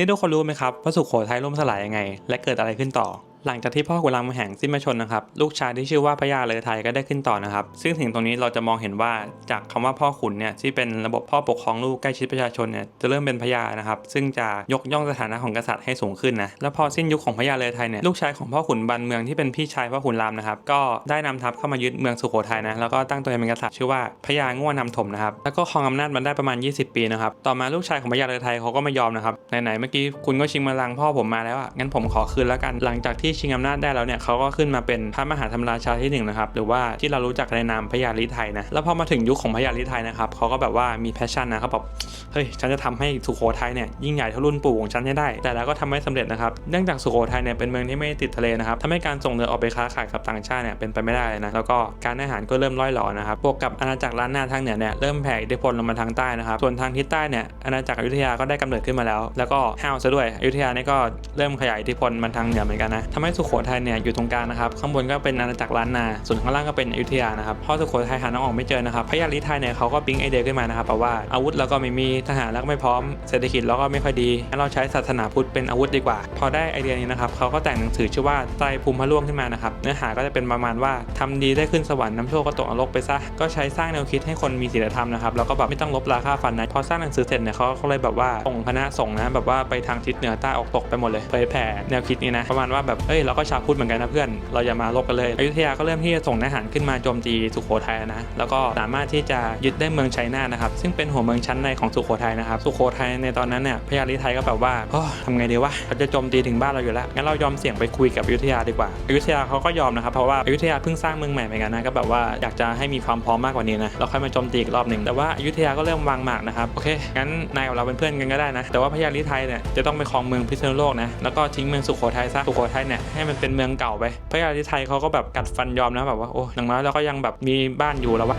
นี่ทุกคนรู้ไหมครับว่าสุโขทัยล่มสลายยังไง และเกิดอะไรขึ้นต่อ หลังจากที่พ่อขุนรามแหงสิ้นพระชนนะครับ ลูกชายที่ชื่อว่าพระยาเลยไทยก็ได้ขึ้นต่อนะครับ ซึ่งถึงตรงนี้เราจะมองเห็นว่าจากคำว่าพ่อขุนเนี่ยที่เป็นระบบพ่อปกครองลูกใกล้ชิดประชาชนเนี่ยจะเริ่มเป็นพระยานะครับ ซึ่งจะยกย่องสถานะของกษัตริย์ให้สูงขึ้นนะแล้วพอสิ้นยุคของพระยาเลยไทยเนี่ยลูกชายของพ่อขุนบันเมืองที่เป็นพี่ชายพ่อขุนรามนะครับก็ได้นำทัพเข้ามายึดเมืองสุโขทัยนะแล้วก็ตั้งตัวเองเป็นกษัตริย์ชื่อว่าพระยาง่วนนำถมนะครับแล้วก็ครองอำนาจมันได้ประมาณ 20 ปีนะครับต่อมาลูกชายของพระยาเลยไทยเขาก็ไม่ยอมนะครับไหนๆเมื่อกี้คุณก็ชิงบัลลังพ่อผมมาแล้วอะงั้นผมขอคืนแล้วกันหลังจากที่ที่ชิงอำนาจได้แล้วเนี่ยเขาก็ขึ้นมาเป็นพระมหาธรรมราชาที่หนึ่งนะครับหรือว่าที่เรารู้จักในนามพญาลิไทยนะแล้วพอมาถึงยุคของพญาลิไทยนะครับเขาก็แบบว่ามีแพชชั่นนะเขาแบบ เฮ้ยฉันจะทำให้สุโขทัยเนี่ยยิ่งใหญ่เท่ารุ่นปู่ของฉันให้ได้ แต่แล้วก็ทำไม่สำเร็จนะครับเนื่องจากสุโขทัยเนี่ยเป็นเมืองที่ไม่ติดทะเลนะครับทำให้การส่งเรือออกไปค้าขายกับต่างชาติเนี่ยเป็นไปไม่ได้นะแล้วก็การอาหารก็เริ่มร่อยหรอนะครับบวกกับอาณาจักรล้านนาทางเหนือเนี่ยเริ่มแผ่อิทธิพลลงมาทางใต้นะครับส่วนทางทิศใต้เนี่ยอาณาจักรอยุธยาก็ได้กำเนิดขึ้นมาแล้ว แล้วก็ห้าวซะด้วยอยุธยาเนี่ยก็เริ่มขยายอิทธิพลมาทางเหนือเหมือนกันนะทำให้สุโขทัยเนี่ยอยู่ตรงกลางนะครับข้างบนก็เป็นอาณาจักรล้านนาส่วนข้างล่างก็เป็นอยุธยานะครับพอสุโขทัยหาน้องออกไม่เจอนะครับพระยาลิไทยเนี่ยเขาก็ปิ๊งไอเดียขึ้นมานะครับแบบว่าอาวุธเราก็ไม่มีทหารแล้วก็ไม่พร้อมเศรษฐกิจเราก็ไม่ค่อยดีงั้นเราใช้ศาสนาพุทธเป็นอาวุธดีกว่า พอได้ไอเดียนี้นะครับเขาก็แต่งหนังสือชื่อว่าไตรภูมิพระล่วงขึ้นมานะครับเนื้อหาก็จะเป็นประมาณว่าทำดีได้ขึ้นสวรรค์น้ำโชคก็ตกนรกไปซะก็ใช้สร้างแนวคิดให้คนมีศีลธรรมนะครับแล้วก็แบบไม่ต้องลบราค่าฟันนะพอสร้างหนังสือเสร็จเนี่ยเขาก็เลยแบบว่าส่งคณะส่งนะแบบว่าไปทางทิศเหนือใต้ออกตกไปหมดเลยเผยแผ่แนวคิดนี้นะประมาณว่าแบบเอ้ยเราก็ชาวพุทธเหมือนกันนะเพื่อนเราอย่ามาลบกันเลยอยุธยาก็เริ่มที่จะส่งทหารขึ้นมาโจมตีสุโขทัยนะแล้วก็สามารถที่จะยึดได้เมืองชัยนานะครับซึ่งเป็นหัวเมืองชั้นในของสุโขทัยนะครับ สุโขทัยในตอนนั้นเนี่ยพญาลิไทยก็แบบว่าทำไงดีวะเขาจะโจมตีถึงบ้านเราอยู่แล้วงั้นเรายอมเสี่ยงไปคุยกับอยุธยาดีกว่าอยุธยาเขาก็ยอมนะครับเพราะว่าอยุธยาเพิ่งสร้างเมืองใหม่เหมือนกันนะก็แบบว่าอยากจะให้มีความพร้อมมากกว่านี้นะเราค่อยมาโจมตีอีกรอบหนึ่งแต่ว่าอยุธยาก็เริ่มวางหมากนะครับโอเคงั้นนายกับเราเป็นเพื่อนกันก็ได้นะแต่ว่าพญาลิไทยเนี่ยจะต้องไปครองเมืองพิษณุโลกนะแล้วก็ทิ้งเมืองสุโขทัยซะสุโขทัยเนี่ยให้มันเป็นเมืองเก่าไปพญาลิไทยเขาก็แบบกัดฟันยอมนะแบบว่าโอ้อย่างน้อยเราก็ยังแบบมีบ้านอยู่แล้ววะ